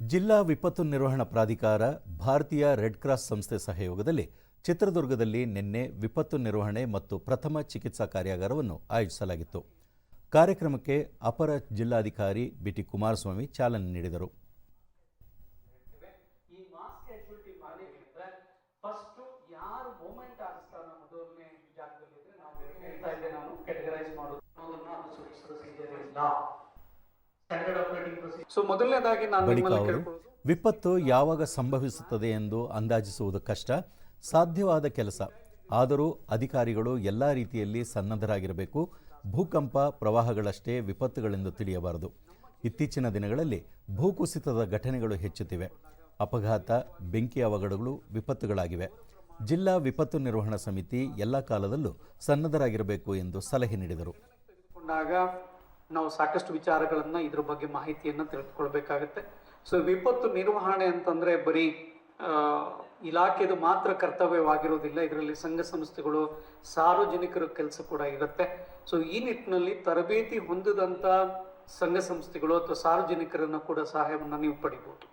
ಜಿಲ್ಲಾ ವಿಪತ್ತು ನಿರ್ವಹಣಾ ಪ್ರಾಧಿಕಾರ ಭಾರತೀಯ ರೆಡ್ ಕ್ರಾಸ್ ಸಂಸ್ಥೆ ಸಹಯೋಗದಲ್ಲಿ ಚಿತ್ರದುರ್ಗದಲ್ಲಿ ನಿನ್ನೆ ವಿಪತ್ತು ನಿರ್ವಹಣೆ ಮತ್ತು ಪ್ರಥಮ ಚಿಕಿತ್ಸಾ ಕಾರ್ಯಾಗಾರವನ್ನು ಆಯೋಜಿಸಲಾಗಿತ್ತು. ಕಾರ್ಯಕ್ರಮಕ್ಕೆ ಅಪರ ಜಿಲ್ಲಾಧಿಕಾರಿ ಬಿಟಿ ಕುಮಾರಸ್ವಾಮಿ ಚಾಲನೆ ನೀಡಿದರು. ನಾವು ಸೊ ಮೊದಲನೇದಾಗಿ ನಾನು ವಿಪತ್ತು ಯಾವಾಗ ಸಂಭವಿಸುತ್ತದೆ ಎಂದು ಅಂದಾಜಿಸುವುದು ಕಷ್ಟ ಸಾಧ್ಯವಾದ ಕೆಲಸ. ಆದರೂ ಅಧಿಕಾರಿಗಳು ಎಲ್ಲ ರೀತಿಯಲ್ಲಿ ಸನ್ನದ್ಧರಾಗಿರಬೇಕು. ಭೂಕಂಪ ಪ್ರವಾಹಗಳಷ್ಟೇ ವಿಪತ್ತುಗಳೆಂದು ತಿಳಿಯಬಾರದು. ಇತ್ತೀಚಿನ ದಿನಗಳಲ್ಲಿ ಭೂಕುಸಿತದ ಘಟನೆಗಳು ಹೆಚ್ಚುತ್ತಿವೆ. ಅಪಘಾತ ಬೆಂಕಿ ಅವಘಡಗಳು ವಿಪತ್ತುಗಳಾಗಿವೆ. ಜಿಲ್ಲಾ ವಿಪತ್ತು ನಿರ್ವಹಣಾ ಸಮಿತಿ ಎಲ್ಲ ಕಾಲದಲ್ಲೂ ಸನ್ನದ್ಧರಾಗಿರಬೇಕು ಎಂದು ಸಲಹೆ ನೀಡಿದರು. ನಾವು ಸಾಕಷ್ಟು ವಿಚಾರಗಳನ್ನು ಇದ್ರ ಬಗ್ಗೆ ಮಾಹಿತಿಯನ್ನು ತಿಳಿದುಕೊಳ್ಬೇಕಾಗತ್ತೆ. ಸೊ ವಿಪತ್ತು ನಿರ್ವಹಣೆ ಅಂತಂದರೆ ಬರೀ ಇಲಾಖೆದು ಮಾತ್ರ ಕರ್ತವ್ಯವಾಗಿರೋದಿಲ್ಲ. ಇದರಲ್ಲಿ ಸಂಘ ಸಂಸ್ಥೆಗಳು, ಸಾರ್ವಜನಿಕರ ಕೆಲಸ ಕೂಡ ಇರುತ್ತೆ. ಸೊ ಈ ನಿಟ್ಟಿನಲ್ಲಿ ತರಬೇತಿ ಹೊಂದಿದಂಥ ಸಂಘ ಸಂಸ್ಥೆಗಳು ಅಥವಾ ಸಾರ್ವಜನಿಕರನ್ನು ಕೂಡ ಸಹಾಯವನ್ನು ನೀವು ಪಡಿಬಹುದು